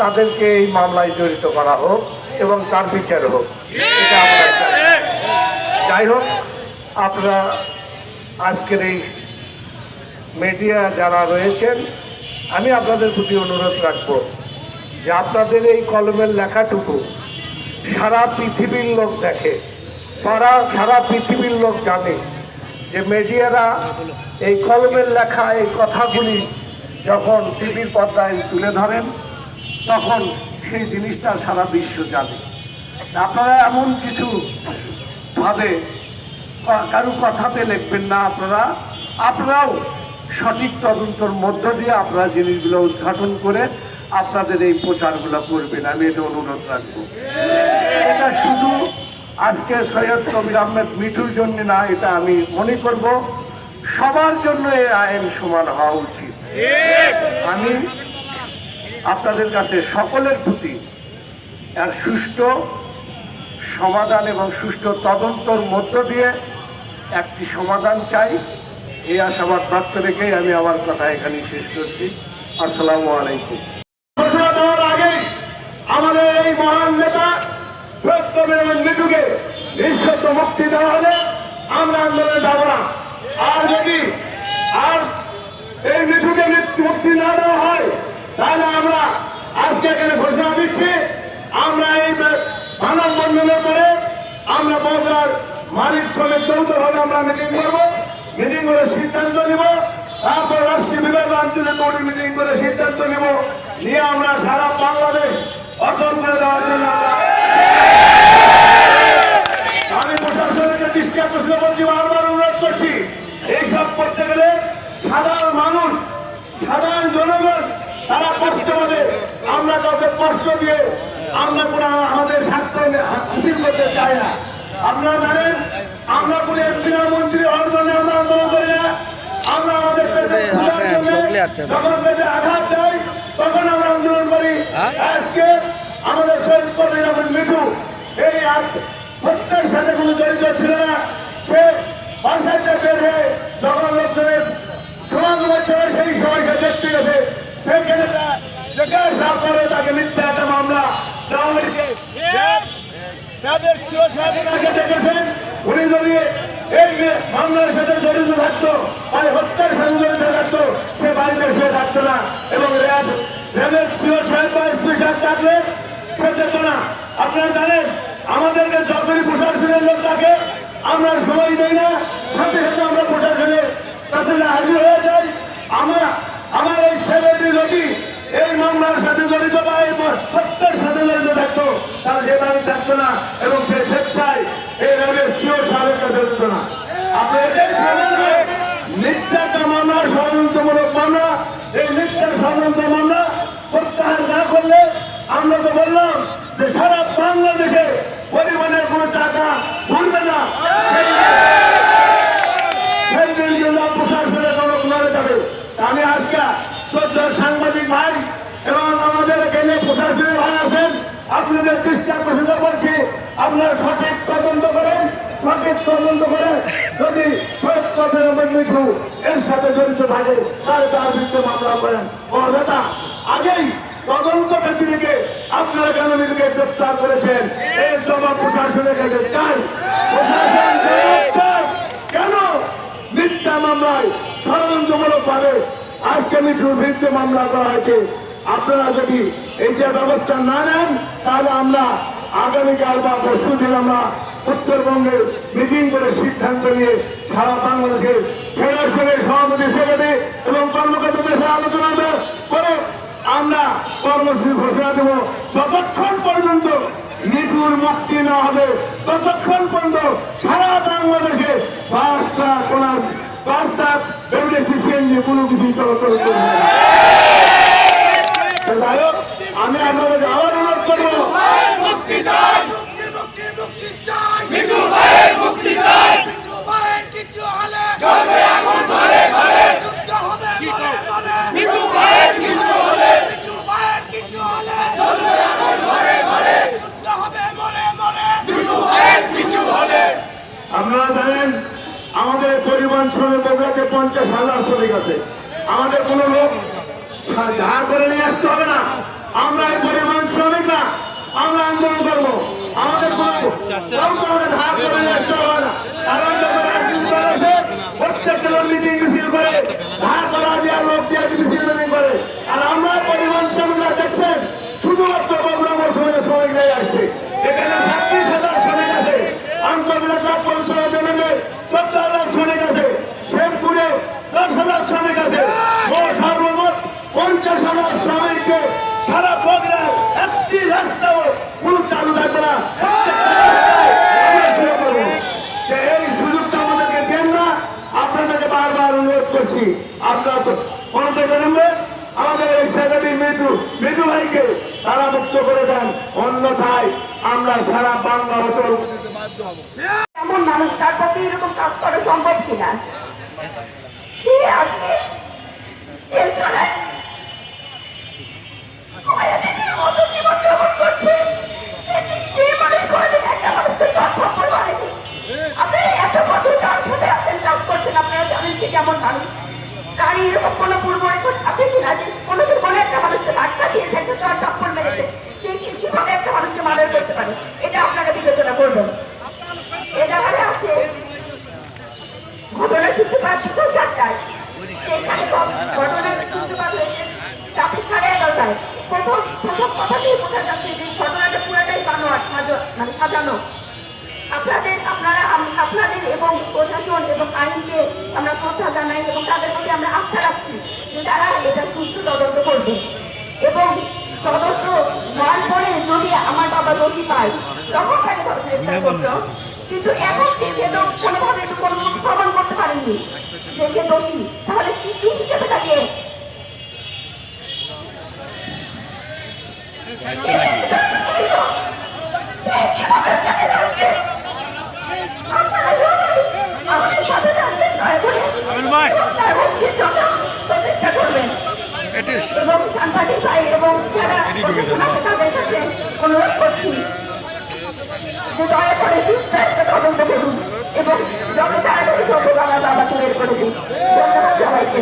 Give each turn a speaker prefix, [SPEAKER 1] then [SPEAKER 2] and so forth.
[SPEAKER 1] তাদেরকে এই মামলায় জড়িত করা হোক এবং তার বিচার হোক। এটা যাই হোক, আপনারা আজকের এই মিডিয়া যারা রয়েছেন, আমি আপনাদের প্রতি অনুরোধ রাখব যে আপনাদের এই কলমের লেখাটুকু সারা পৃথিবীর লোক দেখে তারা সারা পৃথিবীর লোক জানে যে মিডিয়ারা এই কলমের লেখা, এই কথাগুলি যখন টিভির পর্দায় তুলে ধরেন তখন সেই জিনিসটা সারা বিশ্ব জানে। আপনারা এমন কিছু ভাবে কারও কথাতে লিখবেন না আপনারা। আপনারাও সঠিক তদন্তর মধ্য দিয়ে আপনারা জিনিসগুলো উদ্ঘাটন করে আপনাদের এই প্রচারগুলো করবেন। আমি এটা অনুরোধ রাখব। এটা শুধু আজকে সৈয়দ কবির আহমেদ মিঠুর জন্য না, এটা আমি মনে করব, সবার জন্য এই আইন সমান হওয়া উচিত। আমি আপনাদের কাছে সকলের প্রতি আর সুষ্ঠু সমাধান এবং সুষ্ঠু তদন্তর মধ্য দিয়ে একটি সমাধান চাই। এই আশাবাদ ব্যক্ত রেখেই আমি আমার কথা এখানে শেষ করছি। আসসালামু আলাইকুম।
[SPEAKER 2] আগে আমাদের এই মহান নেতা মৃত্যুকে নিঃশব্দ মুক্তি দেওয়া হলে আমরা আন্দোলনে যাব না আর যদি আর এই মৃত্যুকে মৃত্যু মুক্তি না দেওয়া হয় তাহলে আমরা আজকে এখানে ঘোষণা দিচ্ছি, আমরা এই মানববন্ধনের পরে আমরা বগুড়ার মালিক শ্রমিক যৌথভাবে আমরা মিটিং করব মিটিং করে সিদ্ধান্ত নিব, তারপর রাষ্ট্রীয় বিভাগ আঞ্চলিক কমিটি মিটিং করে সিদ্ধান্ত নিব, নিয়ে আমরা সারা বাংলাদেশ অচল করে দেওয়ার জন্য আমি প্রশাসনকে দৃষ্টি আকর্ষণ করছি, বারবার অনুরোধ করছি, এইসব করতে গেলে সাধারণ মানুষ, সাধারণ জনগণ, তারা কষ্ট হবে আমরা কাউকে কষ্ট দিয়ে আমরা কোনো আমাদের স্বার্থ হাসিল করতে চাই না। আপনারা জানেন আমরা কোনো এমপি না মন্ত্রী হওয়ার জন্য আমরা আন্দোলন করি না। আমরা আমাদের। যখন পেটে আঘাত দেয় তখন আমরা আন্দোলন করি।
[SPEAKER 3] হ্যাঁ?
[SPEAKER 2] আজকে আমাদের শহীদ কর্মী যেমন মিঠু এই আজ- হত্যার সাথে কোনো জড়িত ছিল না। সে বাসায় যে বের হয়ে যখন লোকজনের ছিল সেই সময় সে দেখতে গেছে। সেখানে তা- দেখে আসার পরে তাকে মিথ্যা একটা মামলা দেওয়া হয়েছে। তাদের সিও সাহেব ওনাকে ডেকেছেন উনি যদি এই মামলার সাথে জড়িত থাকতো আর হত্যার সাথে জড়িত থাকতো সে বাড়িতে শুয়ে থাকতো না। এবং র্যাব র্যাবের সিও সাহেব বা এসপি সাহেব সে যেত না। আপনারা জানেন আমাদেরকে যখনই প্রশাসনের লোক থাকে আমরা সময় দেই না সাথে সাথে আমরা প্রশাসনের কাছে হাজির হয়ে যাই। আমরা আমার এই ছেলেটি যদি এই মামলার সাথে জড়িত বা এই হত্যার সাথে জড়িত থাকতো তাহলে সে বাড়ি থাকতো না এবং সে স্বেচ্ছায় এই র্যাবের সিও সাহেবের কাছে যেত না। করলে আমরা তো বললাম যে সারা না। প্রশাসনের আমি আজকে শ্রদ্ধার সাংবাদিক ভাই এবং আমাদের এখানে প্রশাসনের ভাই আছেন আপনাদের দৃষ্টি আকর্ষণ করছি আপনারা সঠিক তদন্ত করেন, সঠিক তদন্ত করে যদি মিঠু এর সাথে জড়িত থাকে, তাহলে তার বিরুদ্ধে মামলা করেন। নেতা আগেই তদন্ত ব্যক্তিকে আপনারা কেন মিঠুকে গ্রেপ্তার করেছেন? এর জবাব প্রশাসনের কাছে চাই। প্রশাসন কেন? মিথ্যা মামলায় ষড়যন্ত্রমূলক ভাবে আজকে মিঠুর বিরুদ্ধে মামলা করা হয়েছে। আপনারা যদি এইটা ব্যবস্থা না নেন, তাহলে আমরা আগামীকাল বা পরশু দিন আমরা উত্তরবঙ্গের মিটিং করে সিদ্ধান্ত নিয়ে সারা বাংলাদেশের ফেডারেশনের সভাপতি সেক্রেটারি এবং কর্মকর্তাদের সাথে আলোচনা করে আমরা কর্মসূচি ঘোষণা দেব। যতক্ষণ পর্যন্ত নিপুর মুক্তি না হবে, ততক্ষণ পর্যন্ত সারা বাংলাদেশে পাঁচটা কোন বাসটা বেরোতেছি সিএনজি কোনো কিছু চলাচল করবে না। তো যাই হোক, আমি আপনাদের আবার
[SPEAKER 4] কিছু হলে জ্বলবে আগুন হলে মিঠু
[SPEAKER 2] আপনারা জানেন, আমাদের পরিবহন শ্রমিক বগুড়াতে পঞ্চাশ হাজার শ্রমিক আছে। আমাদের কোনো লোক ধার করে নিয়ে আসতে হবে না। আমরা এই আমরা আন্দোলন করব। আমাদের শ্রমিকরা শুধুমাত্র এখানে হাজার শ্রমিক আছে। আন্তর্জাতিক হাজার দশ হাজার পঞ্চাশ হাজার শ্রমিককে সারা বগুড়ার একটি রাস্তাও কোন চালু থাকবে না প্রত্যেকটা রাস্তায় আমরা শুরু করব। যে এই সুযোগটা আমাদেরকে দেন না আপনাদেরকে বারবার অনুরোধ করছি আপনারা তো কোনটা বেরোবে আমাদের এই সেক্রেটারি মিটু মিটু ভাইকে তারা মুক্ত করে দেন অন্যথায় আমরা বাংলা
[SPEAKER 3] এমন মানুষ কিনা? কেমন মানুষ। তার কোনো পূর্ব রেকর্ড আছে কিনা যে কোনোদিন কোনো একটা মানুষকে ধাক্কা দিয়েছে, একটা চট থাপ্পড় মেরেছে? সে কি কীভাবে একটা মানুষকে মার্ডার করতে পারে? করবেন এ জায়গায় আছে। ঘটনা সূত্রপাত বিকেল চারটায়। সেখানে ঘটনার সূত্রপাত হয়েছে। রাতে সাড়ে এগারোটায়। প্রথম প্রথম কথাতেই বোঝা যাচ্ছে যে ঘটনাটা পুরাটাই বানোয়াট সাজা- মানে সাজানো। আপনাদের আপনারা আপনাদের এবং প্রশাসন এবং আইনকে আমরা শ্রদ্ধা জানাই এবং তাদের প্রতি আমরা আস্থা রাখছি যে তারা এটা সুস্থ তদন্ত করবে। এবং তদন্ত আমার দোষী পায় তখন তাকে গ্রেফতার করতো। কিন্তু এখন সে তো কোনোভাবে কোনো প্রমাণ করতে পারেনি যে সে দোষী। তাহলে কি হিসেবে তাকে আমাদের সাথে থাকবেন প্রচেষ্টা করবেন এবং সাংবাদিক ভাই এবং যারা প্রশাসন আছে তাদের কাছে অনুরোধ করছি যে দয়া করে একটা তদন্ত করুন এবং যত তাড়াতাড়ি সম্ভব আমার বাবাকে করে দিন। ধন্যবাদ সবাইকে।